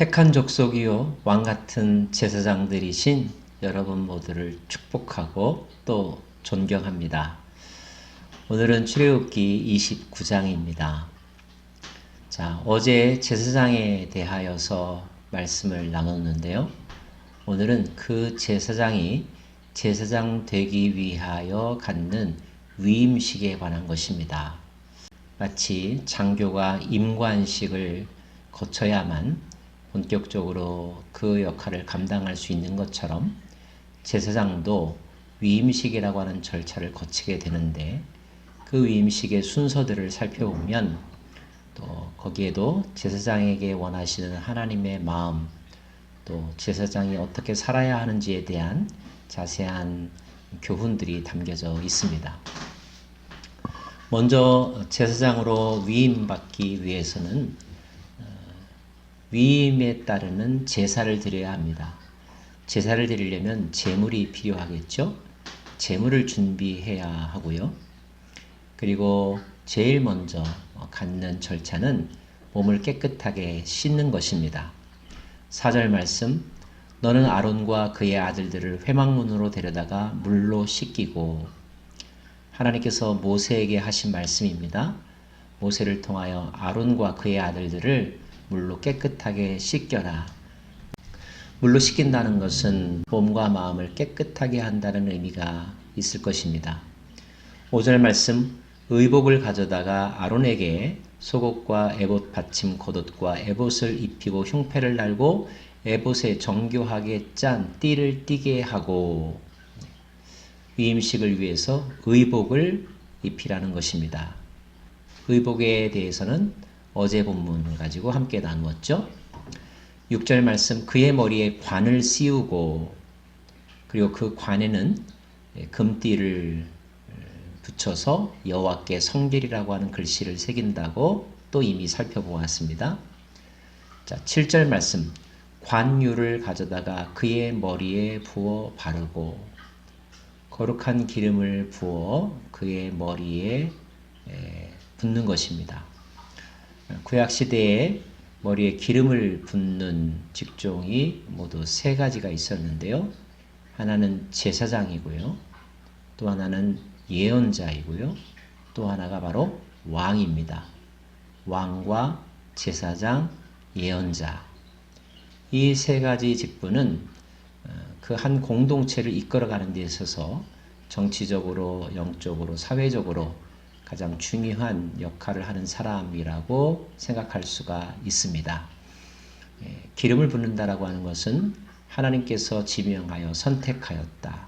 택한 족속이요 왕 같은 제사장들이신 여러분 모두를 축복하고 또 존경합니다. 오늘은 출애굽기 29장입니다. 자, 어제 제사장에 대하여서 말씀을 나눴는데요. 오늘은 그 제사장이 제사장 되기 위하여 갖는 위임식에 관한 것입니다. 마치 장교가 임관식을 거쳐야만 본격적으로 그 역할을 감당할 수 있는 것처럼 제사장도 위임식이라고 하는 절차를 거치게 되는데 그 위임식의 순서들을 살펴보면 또 거기에도 제사장에게 원하시는 하나님의 마음 또 제사장이 어떻게 살아야 하는지에 대한 자세한 교훈들이 담겨져 있습니다. 먼저 제사장으로 위임받기 위해서는 어, 위임에 따르는 제사를 드려야 합니다. 제사를 드리려면 제물이 필요하겠죠. 제물을 준비해야 하고요. 그리고 제일 먼저 갖는 절차는 몸을 깨끗하게 씻는 것입니다. 4절 말씀 너는 아론과 그의 아들들을 회막문으로 데려다가 물로 씻기고 하나님께서 모세에게 하신 말씀입니다. 모세를 통하여 아론과 그의 아들들을 물로 깨끗하게 씻겨라. 물로 씻긴다는 것은 몸과 마음을 깨끗하게 한다는 의미가 있을 것입니다. 5절 말씀 의복을 가져다가 아론에게 속옷과 에봇 받침 겉옷과 에봇을 입히고 흉패를 날고 에봇에 정교하게 짠 띠를 띠게 하고 위임식을 위해서 의복을 입히라는 것입니다. 의복에 대해서는 어제 본문을 가지고 함께 나누었죠. 6절 말씀 그의 머리에 관을 씌우고 그리고 그 관에는 금띠를 붙여서 여호와께 성결이라고 하는 글씨를 새긴다고 또 이미 살펴보았습니다. 자, 7절 말씀 관유를 가져다가 그의 머리에 부어 바르고 거룩한 기름을 부어 그의 머리에 붓는 것입니다. 구약 시대에 머리에 기름을 붓는 직종이 모두 세 가지가 있었는데요. 하나는 제사장이고요. 또 하나는 예언자이고요. 또 하나가 바로 왕입니다. 왕과 제사장, 예언자. 이 세 가지 직분은 그 한 공동체를 이끌어가는 데 있어서 정치적으로, 영적으로, 사회적으로 가장 중요한 역할을 하는 사람이라고 생각할 수가 있습니다. 기름을 붓는다라고 하는 것은 하나님께서 지명하여 선택하였다.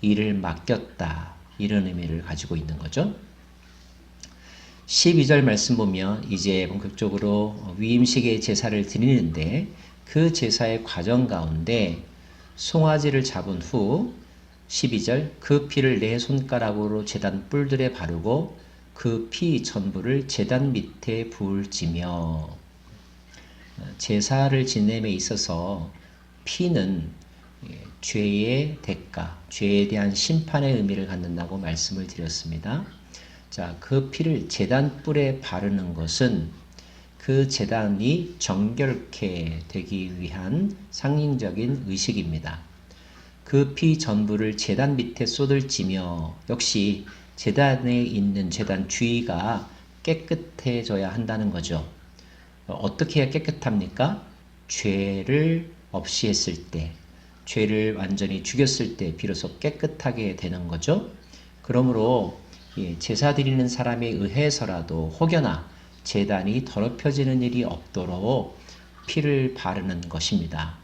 일을 맡겼다. 이런 의미를 가지고 있는 거죠. 12절 말씀 보면 이제 본격적으로 위임식의 제사를 드리는데 그 제사의 과정 가운데 송아지를 잡은 후 12절 그 피를 내 손가락으로 제단 뿔들에 바르고 그 피 전부를 제단 밑에 부을지며 제사를 지냄에 있어서 피는 죄의 대가, 죄에 대한 심판의 의미를 갖는다고 말씀을 드렸습니다. 자, 그 피를 제단 뿔에 바르는 것은 그 제단이 정결케 되기 위한 상징적인 의식입니다. 그 피 전부를 제단 밑에 쏟을지며 역시 제단에 있는 제단 주위가 깨끗해져야 한다는 거죠. 어떻게 해야 깨끗합니까? 죄를 없이 했을 때, 죄를 완전히 죽였을 때 비로소 깨끗하게 되는 거죠. 그러므로 제사 드리는 사람에 의해서라도 혹여나 재단이 더럽혀지는 일이 없도록 피를 바르는 것입니다.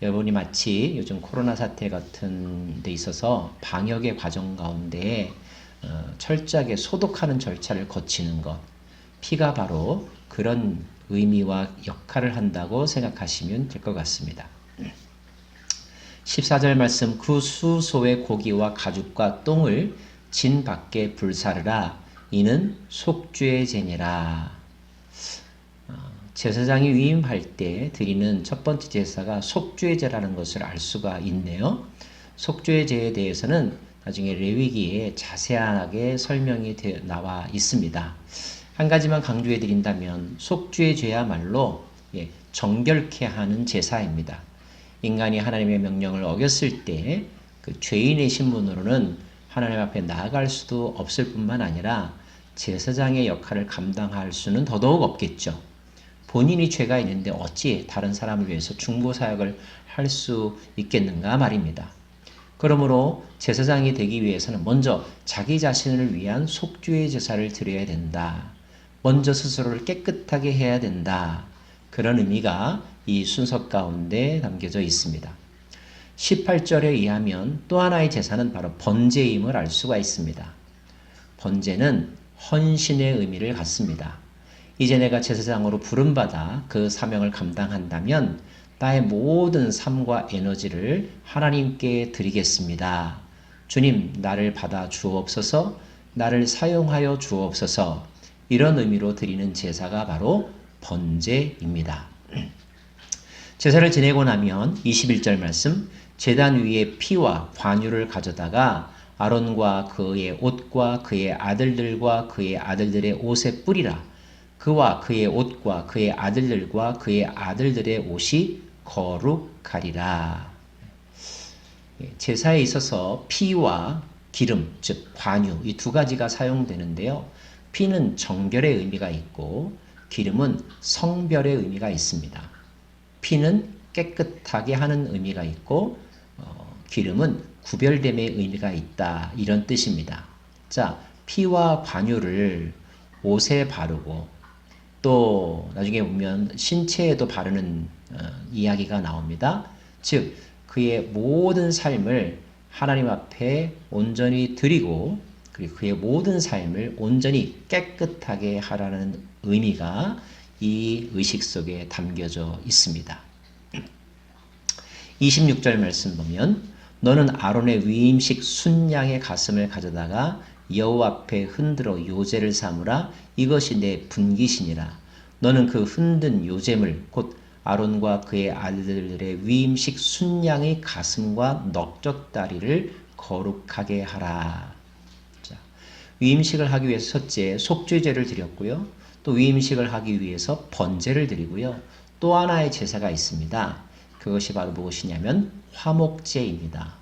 여러분이 마치 요즘 코로나 사태 같은 데 있어서 방역의 과정 가운데 어, 철저하게 소독하는 절차를 거치는 것, 피가 바로 그런 의미와 역할을 한다고 생각하시면 될 것 같습니다. 14절 말씀 그 수소의 고기와 가죽과 똥을 진 밖에 불사르라 이는 속죄의 제니라 어, 제사장이 위임할 때 드리는 첫 번째 제사가 속죄제라는 것을 알 수가 있네요. 속죄제에 대해서는 나중에 레위기에 자세하게 설명이 나와 있습니다. 한 가지만 강조해 드린다면 속죄 죄야말로 예, 정결케 하는 제사입니다. 인간이 하나님의 명령을 어겼을 때 그 죄인의 신분으로는 하나님 앞에 나아갈 수도 없을 뿐만 아니라 제사장의 역할을 감당할 수는 더더욱 없겠죠. 본인이 죄가 있는데 어찌 다른 사람을 위해서 중보 사역을 할 수 있겠는가 말입니다. 그러므로 제사장이 되기 위해서는 먼저 자기 자신을 위한 속죄의 제사를 드려야 된다. 먼저 스스로를 깨끗하게 해야 된다. 그런 의미가 이 순서 가운데 담겨져 있습니다. 18절에 의하면 또 하나의 제사는 바로 번제임을 알 수가 있습니다. 번제는 헌신의 의미를 갖습니다. 이제 내가 제사장으로 부름받아 그 사명을 감당한다면 나의 모든 삶과 에너지를 하나님께 드리겠습니다. 주님, 나를 받아 주옵소서, 나를 사용하여 주옵소서, 이런 의미로 드리는 제사가 바로 번제입니다. 제사를 지내고 나면 21절 말씀, 제단 위에 피와 관유를 가져다가 아론과 그의 옷과 그의 아들들과 그의 아들들의 옷에 뿌리라. 그와 그의 옷과 그의 아들들과 그의 아들들의 옷이 거룩하리라. 예, 제사에 있어서 피와 기름, 즉 관유 이 두 가지가 사용되는데요. 피는 정결의 의미가 있고 기름은 성별의 의미가 있습니다. 피는 깨끗하게 하는 의미가 있고 어, 기름은 구별됨의 의미가 있다 이런 뜻입니다. 자, 피와 관유를 옷에 바르고 또 나중에 보면 신체에도 바르는 어, 이야기가 나옵니다. 즉 그의 모든 삶을 하나님 앞에 온전히 드리고 그리고 그의 모든 삶을 온전히 깨끗하게 하라는 의미가 이 의식 속에 담겨져 있습니다. 26절 말씀 보면 너는 아론의 위임식 순양의 가슴을 가져다가 여호와 앞에 흔들어 요제를 삼으라 이것이 내 분기신이라 너는 그 흔든 요제물 곧 아론과 그의 아들들의 위임식 순양의 가슴과 넉적다리를 거룩하게 하라. 자, 위임식을 하기 위해서 첫째 속죄제를 드렸고요. 또 위임식을 하기 위해서 번제를 드리고요. 또 하나의 제사가 있습니다. 그것이 바로 무엇이냐면 화목제입니다.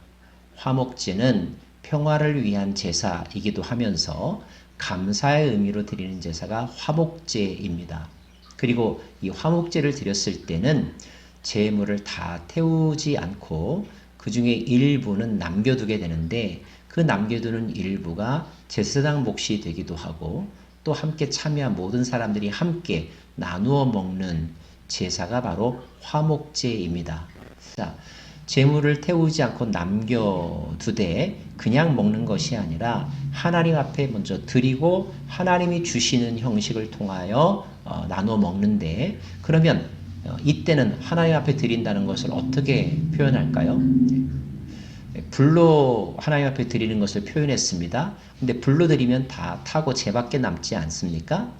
화목제는 평화를 위한 제사이기도 하면서 감사의 의미로 드리는 제사가 화목제입니다. 그리고 이 화목제를 드렸을 때는 제물을 다 태우지 않고 그 중에 일부는 남겨두게 되는데 그 남겨두는 일부가 제사장 몫이 되기도 하고 또 함께 참여한 모든 사람들이 함께 나누어 먹는 제사가 바로 화목제입니다. 자, 재물을 태우지 않고 남겨두되 그냥 먹는 것이 아니라 하나님 앞에 먼저 드리고 하나님이 주시는 형식을 통하여 어, 나눠 먹는데 그러면 어, 이때는 하나님 앞에 드린다는 것을 어떻게 표현할까요? 네, 불로 하나님 앞에 드리는 것을 표현했습니다. 근데 불로 드리면 다 타고 제밖에 남지 않습니까?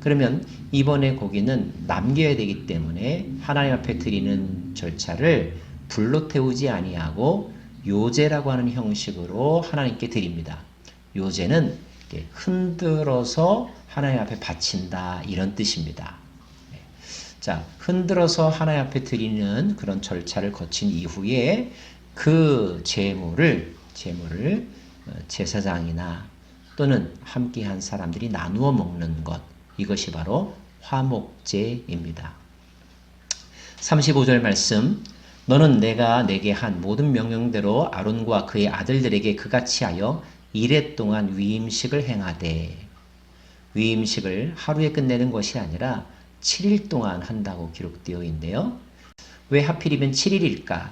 그러면 이번에 고기는 남겨야 되기 때문에 하나님 앞에 드리는 절차를 불로 태우지 아니하고 요제라고 하는 형식으로 하나님께 드립니다. 요제는 흔들어서 하나님 앞에 바친다 이런 뜻입니다. 네. 자, 흔들어서 하나님 앞에 드리는 그런 절차를 거친 이후에 그 제물을 제물을 어, 제사장이나 또는 함께한 사람들이 나누어 먹는 것 이것이 바로 화목제입니다. 35절 말씀 너는 내가 내게 한 모든 명령대로 아론과 그의 아들들에게 그같이 하여 이래 동안 위임식을 행하되 위임식을 하루에 끝내는 것이 아니라 7일 동안 한다고 기록되어 있는데요. 왜 하필이면 7일일까?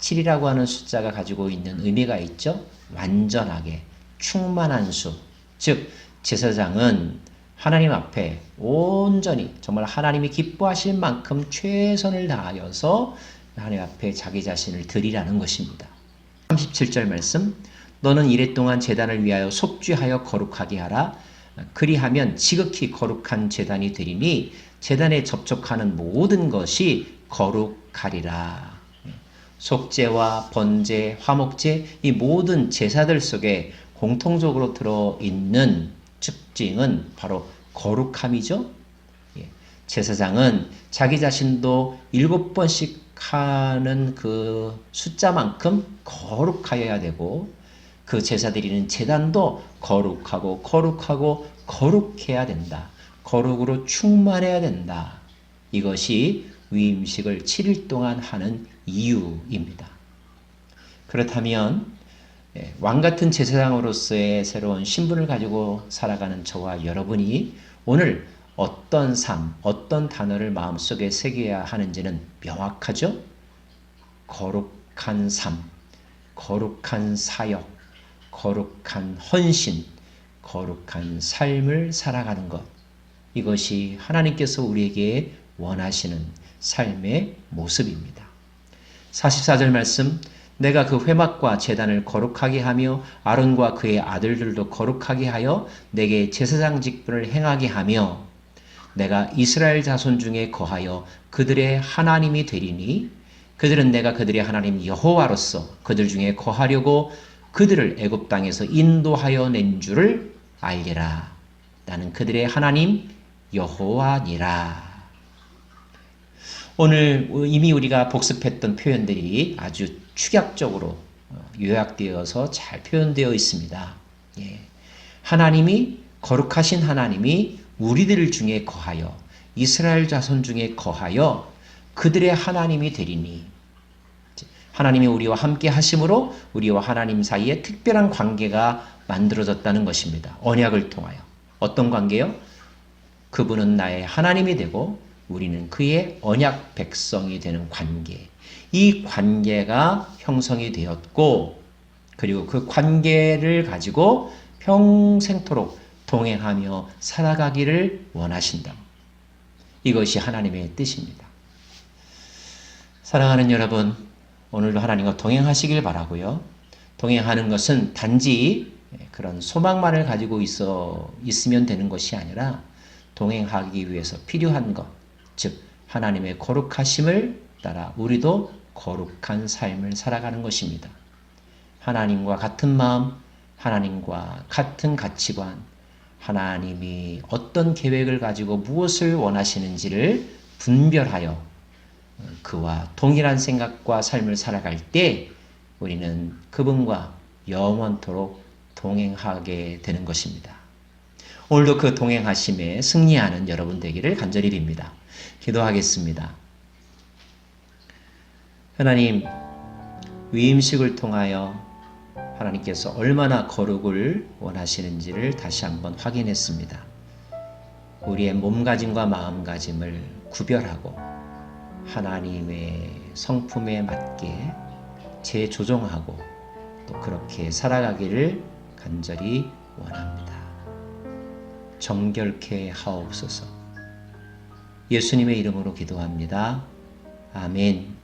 7이라고 하는 숫자가 가지고 있는 의미가 있죠. 완전하게 충만한 수. 즉 제사장은 하나님 앞에 온전히 정말 하나님이 기뻐하실 만큼 최선을 다하여서 하나님 앞에 자기 자신을 드리라는 것입니다. 37절 말씀 너는 이래 동안 재단을 위하여 속죄하여 거룩하게 하라 그리하면 지극히 거룩한 재단이 되리니 재단에 접촉하는 모든 것이 거룩하리라. 속죄와 번제, 화목제 이 모든 제사들 속에 공통적으로 들어 있는 특징은 바로 거룩함이죠. 예. 제사장은 자기 자신도 일곱 번씩 하는 그 숫자만큼 거룩하여야 되고 그 제사 드리는 제단도 거룩하고 거룩하고 거룩해야 된다. 거룩으로 충만해야 된다. 이것이 위임식을 7일 동안 하는 이유입니다. 그렇다면 예, 왕 같은 제사장으로서의 새로운 신분을 가지고 살아가는 저와 여러분이 오늘 어떤 삶, 어떤 단어를 마음속에 새겨야 하는지는 명확하죠? 거룩한 삶, 거룩한 사역, 거룩한 헌신, 거룩한 삶을 살아가는 것. 이것이 하나님께서 우리에게 원하시는 삶의 모습입니다. 44절 말씀 내가 그 회막과 제단을 거룩하게 하며 아론과 그의 아들들도 거룩하게 하여 내게 제사장 직분을 행하게 하며 내가 이스라엘 자손 중에 거하여 그들의 하나님이 되리니 그들은 내가 그들의 하나님 여호와로서 그들 중에 거하려고 그들을 애굽 땅에서 인도하여 낸 줄을 알리라. 나는 그들의 하나님 여호와니라. 오늘 이미 우리가 복습했던 표현들이 아주 축약적으로 어, 요약되어서 잘 표현되어 있습니다. 예. 하나님이 거룩하신 하나님이 우리들 중에 거하여 이스라엘 자손 중에 거하여 그들의 하나님이 되리니 하나님이 우리와 함께 하심으로 우리와 하나님 사이에 특별한 관계가 만들어졌다는 것입니다. 언약을 통하여 어떤 관계요? 그분은 나의 하나님이 되고 우리는 그의 언약 백성이 되는 관계. 이 관계가 형성이 되었고, 그리고 그 관계를 가지고 평생토록 동행하며 살아가기를 원하신다. 이것이 하나님의 뜻입니다. 사랑하는 여러분, 오늘도 하나님과 동행하시길 바라고요. 동행하는 것은 단지 그런 소망만을 가지고 있어 있으면 되는 것이 아니라 동행하기 위해서 필요한 것, 즉 하나님의 거룩하심을 따라 우리도 거룩한 삶을 살아가는 것입니다. 하나님과 같은 마음, 하나님과 같은 가치관, 하나님이 어떤 계획을 가지고 무엇을 원하시는지를 분별하여 그와 동일한 생각과 삶을 살아갈 때 우리는 그분과 영원토록 동행하게 되는 것입니다. 오늘도 그 동행하심에 승리하는 여러분 되기를 간절히 빕니다. 기도하겠습니다. 하나님, 위임식을 통하여 하나님께서 얼마나 거룩을 원하시는지를 다시 한번 확인했습니다. 우리의 몸가짐과 마음가짐을 구별하고 하나님의 성품에 맞게 재조정하고 또 그렇게 살아가기를 간절히 원합니다. 정결케 하옵소서. 예수님의 이름으로 기도합니다. 아멘.